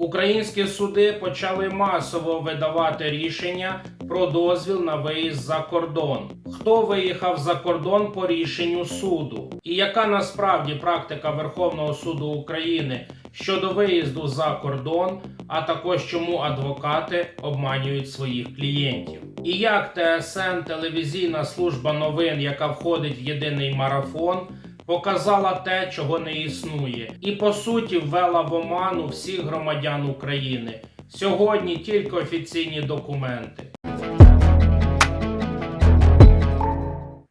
Українські суди почали масово видавати рішення про дозвіл на виїзд за кордон. Хто виїхав за кордон по рішенню суду? І яка насправді практика Верховного суду України щодо виїзду за кордон, а також чому адвокати обманюють своїх клієнтів? І як ТСН телевізійна служба новин, яка входить в єдиний марафон, показала те, чого не існує, і по суті ввела в оману всіх громадян України. Сьогодні тільки офіційні документи.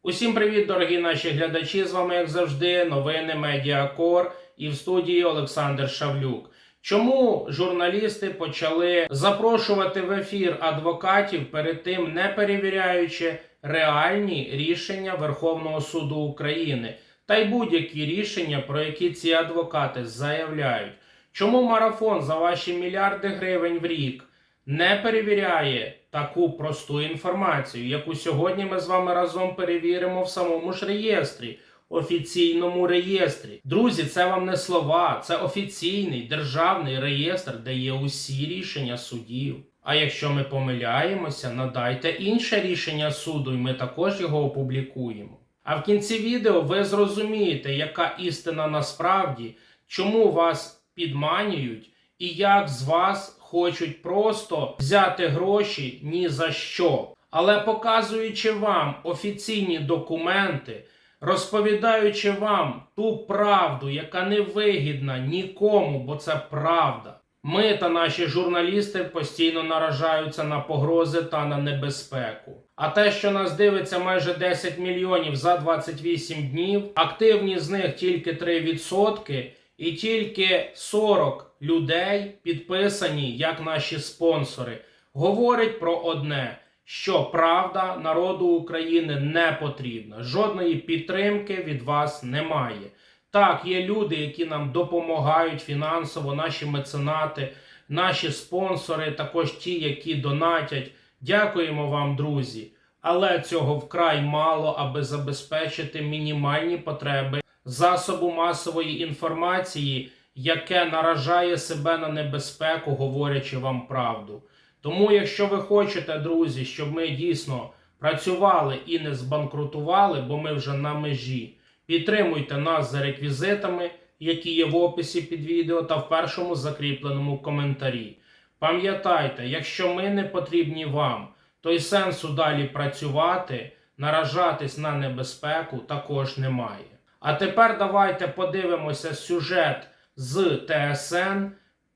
Усім привіт, дорогі наші глядачі! З вами, як завжди, новини Медіакор і в студії Олександр Шавлюк. Чому журналісти почали запрошувати в ефір адвокатів перед тим, не перевіряючи реальні рішення Верховного суду України та й будь-які рішення, про які ці адвокати заявляють? Чому марафон за ваші мільярди гривень в рік не перевіряє таку просту інформацію, яку сьогодні ми з вами разом перевіримо в самому ж реєстрі, офіційному реєстрі. Друзі, це вам не слова, це офіційний державний реєстр, де є усі рішення судів. А якщо ми помиляємося, надайте інше рішення суду, і ми також його опублікуємо. А в кінці відео ви зрозумієте, яка істина насправді, чому вас підманюють і як з вас хочуть просто взяти гроші ні за що. Але показуючи вам офіційні документи, розповідаючи вам ту правду, яка не вигідна нікому, бо це правда. Ми та наші журналісти постійно наражаються на погрози та на небезпеку. А те, що нас дивиться майже 10 мільйонів за 28 днів, активні з них тільки 3%, і тільки 40 людей підписані як наші спонсори, говорить про одне. Що правда народу України не потрібна. Жодної підтримки від вас немає. Так, є люди, які нам допомагають фінансово, наші меценати, наші спонсори, також ті, які донатять. Дякуємо вам, друзі. Але цього вкрай мало, аби забезпечити мінімальні потреби засобу масової інформації, яке наражає себе на небезпеку, говорячи вам правду. Тому, якщо ви хочете, друзі, щоб ми дійсно працювали і не збанкрутували, бо ми вже на межі, підтримуйте нас за реквізитами, які є в описі під відео та в першому закріпленому коментарі. Пам'ятайте, якщо ми не потрібні вам, то й сенсу далі працювати, наражатись на небезпеку також немає. А тепер давайте подивимося сюжет з ТСН,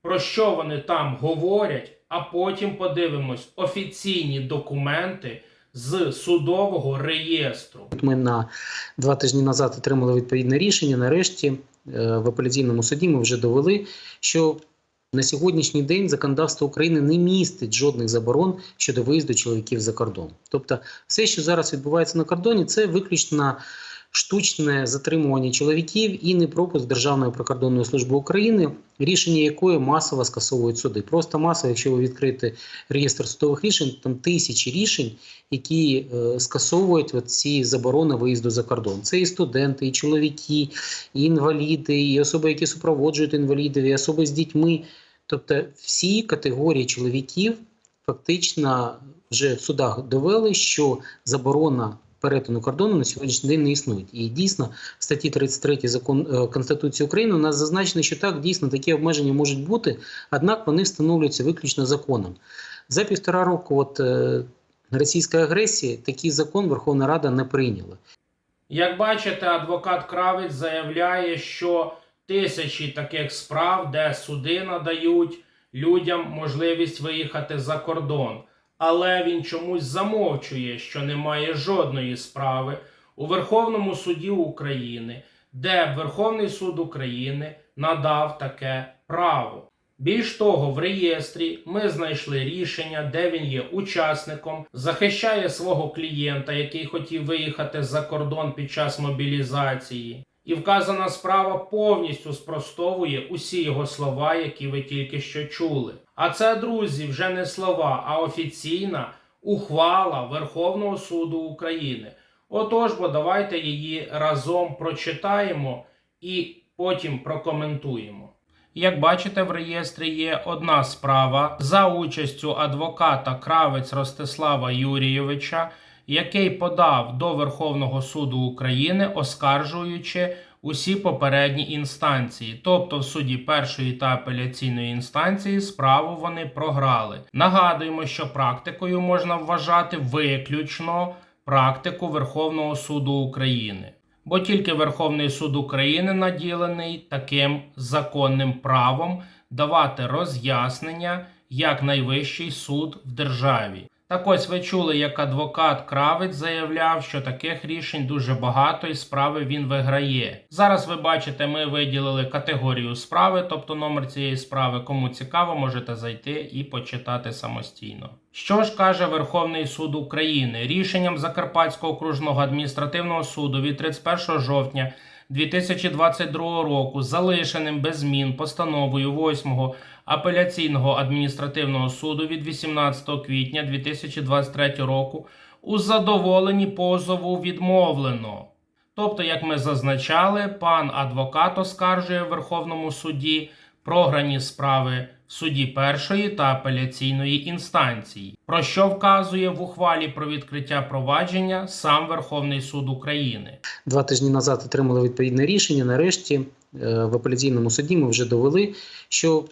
про що вони там говорять, а потім подивимось офіційні документи з судового реєстру. Ми на два тижні назад отримали відповідне рішення. Нарешті е, в апеляційному суді ми вже довели, що на сьогоднішній день законодавство України не містить жодних заборон щодо виїзду чоловіків за кордон. Тобто, все, що зараз відбувається на кордоні, це виключно штучне затримування чоловіків і непропуск Державної прикордонної служби України, рішення якої масово скасовують суди. Просто масово, якщо ви відкрите реєстр судових рішень, там тисячі рішень, які е, скасовують ці заборони виїзду за кордон. Це і студенти, і чоловіки, і інваліди, і особи, які супроводжують інвалідів, і особи з дітьми. Тобто всі категорії чоловіків фактично вже в судах довели, що заборона перетину кордону на сьогоднішній день не існують. І дійсно, в статті 33 закон е, Конституції України у нас зазначено, що так дійсно такі обмеження можуть бути, однак вони встановлюються виключно законом. За півтора року от, е, російської агресії такий закон Верховна Рада не прийняла. Як бачите, адвокат Кравець заявляє, що тисячі таких справ, де суди надають людям можливість виїхати за кордон. Але він чомусь замовчує, що немає жодної справи у Верховному суді України, де Верховний суд України надав таке право. Більш того, в реєстрі ми знайшли рішення, де він є учасником, захищає свого клієнта, який хотів виїхати за кордон під час мобілізації. І вказана справа повністю спростовує усі його слова, які ви тільки що чули. А це, друзі, вже не слова, а офіційна ухвала Верховного суду України. Отож, бо давайте її разом прочитаємо і потім прокоментуємо. Як бачите, в реєстрі є одна справа за участю адвоката Кравець Ростислава Юрійовича, який подав до Верховного суду України, оскаржуючи усі попередні інстанції. Тобто в суді першої та апеляційної інстанції справу вони програли. Нагадуємо, що практикою можна вважати виключно практику Верховного суду України. Бо тільки Верховний суд України наділений таким законним правом давати роз'яснення як найвищий суд в державі. Так ось ви чули, як адвокат Кравець заявляв, що таких рішень дуже багато і справи він виграє. Зараз ви бачите, ми виділили категорію справи, тобто номер цієї справи. Кому цікаво, можете зайти і почитати самостійно. Що ж каже Верховний суд України рішенням Закарпатського окружного адміністративного суду від 31 жовтня 2022 року, залишеним без змін постановою 8 апеляційного адміністративного суду від 18 квітня 2023 року у задоволенні позову відмовлено. Тобто, як ми зазначали, пан адвокат оскаржує в Верховному суді програні справи в суді першої та апеляційної інстанції, про що вказує в ухвалі про відкриття провадження сам Верховний суд України. Два тижні назад отримали відповідне рішення. Нарешті е, в апеляційному суді ми вже довели, що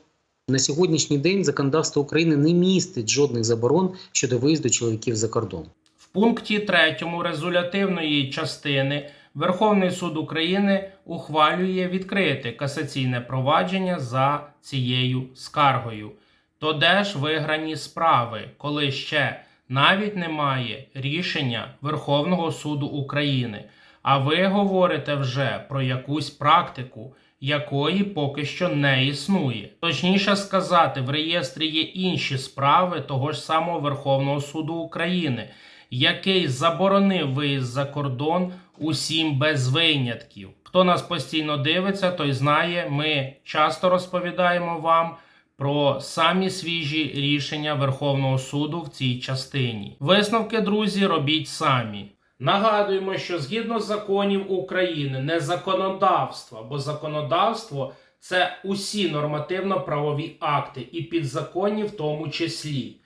на сьогоднішній день законодавство України не містить жодних заборон щодо виїзду чоловіків за кордон. В пункті 3 резолютивної частини Верховний суд України ухвалює відкрити касаційне провадження за цією скаргою. То де ж виграні справи, коли ще навіть немає рішення Верховного суду України, а ви говорите вже про якусь практику, якої поки що не існує. Точніше сказати, в реєстрі є інші справи того ж самого Верховного суду України, який заборонив виїзд за кордон усім без винятків. Хто нас постійно дивиться, той знає, ми часто розповідаємо вам про самі свіжі рішення Верховного суду в цій частині. Висновки, друзі, робіть самі. Нагадуємо, що згідно законів України, не законодавства, бо законодавство це усі нормативно-правові акти і підзаконні в тому числі.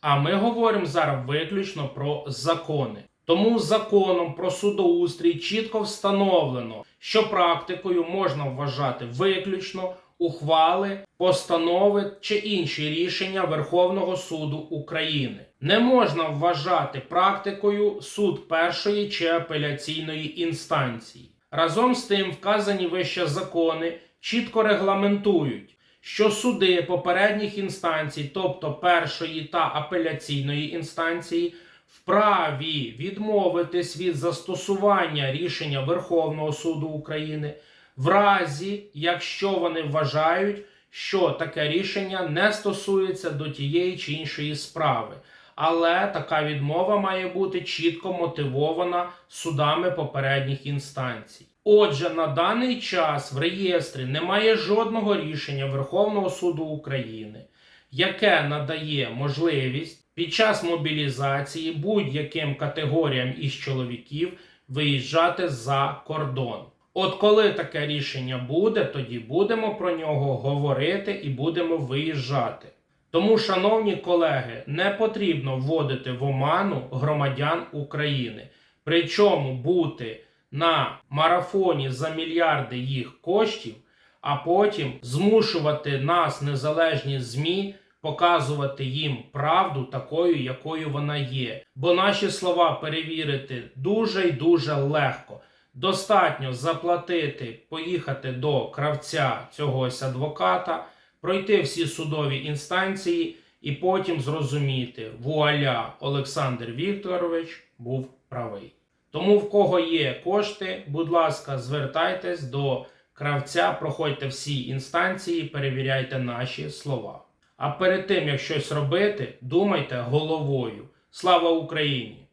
А ми говоримо зараз виключно про закони. Тому законом про судоустрій чітко встановлено, що практикою можна вважати виключно ухвали, постанови чи інші рішення Верховного суду України. Не можна вважати практикою суд першої чи апеляційної інстанції. Разом з тим, вказані вище закони чітко регламентують, що суди попередніх інстанцій, тобто першої та апеляційної інстанції, вправі відмовитись від застосування рішення Верховного суду України в разі, якщо вони вважають, що таке рішення не стосується до тієї чи іншої справи. Але така відмова має бути чітко мотивована судами попередніх інстанцій. Отже, на даний час в реєстрі немає жодного рішення Верховного суду України, яке надає можливість під час мобілізації будь-яким категоріям із чоловіків виїжджати за кордон. От коли таке рішення буде, тоді будемо про нього говорити і будемо виїжджати. Тому, шановні колеги, не потрібно вводити в оману громадян України. Причому бути на марафоні за мільярди їх коштів, а потім змушувати нас, незалежні ЗМІ, показувати їм правду такою, якою вона є. Бо наші слова перевірити дуже й дуже легко. Достатньо заплатити, поїхати до кравця цього адвоката, пройти всі судові інстанції і потім зрозуміти, вуаля, Олександр Вікторович був правий. Тому в кого є кошти, будь ласка, звертайтесь до кравця, проходьте всі інстанції, перевіряйте наші слова. А перед тим як щось робити, думайте головою. Слава Україні!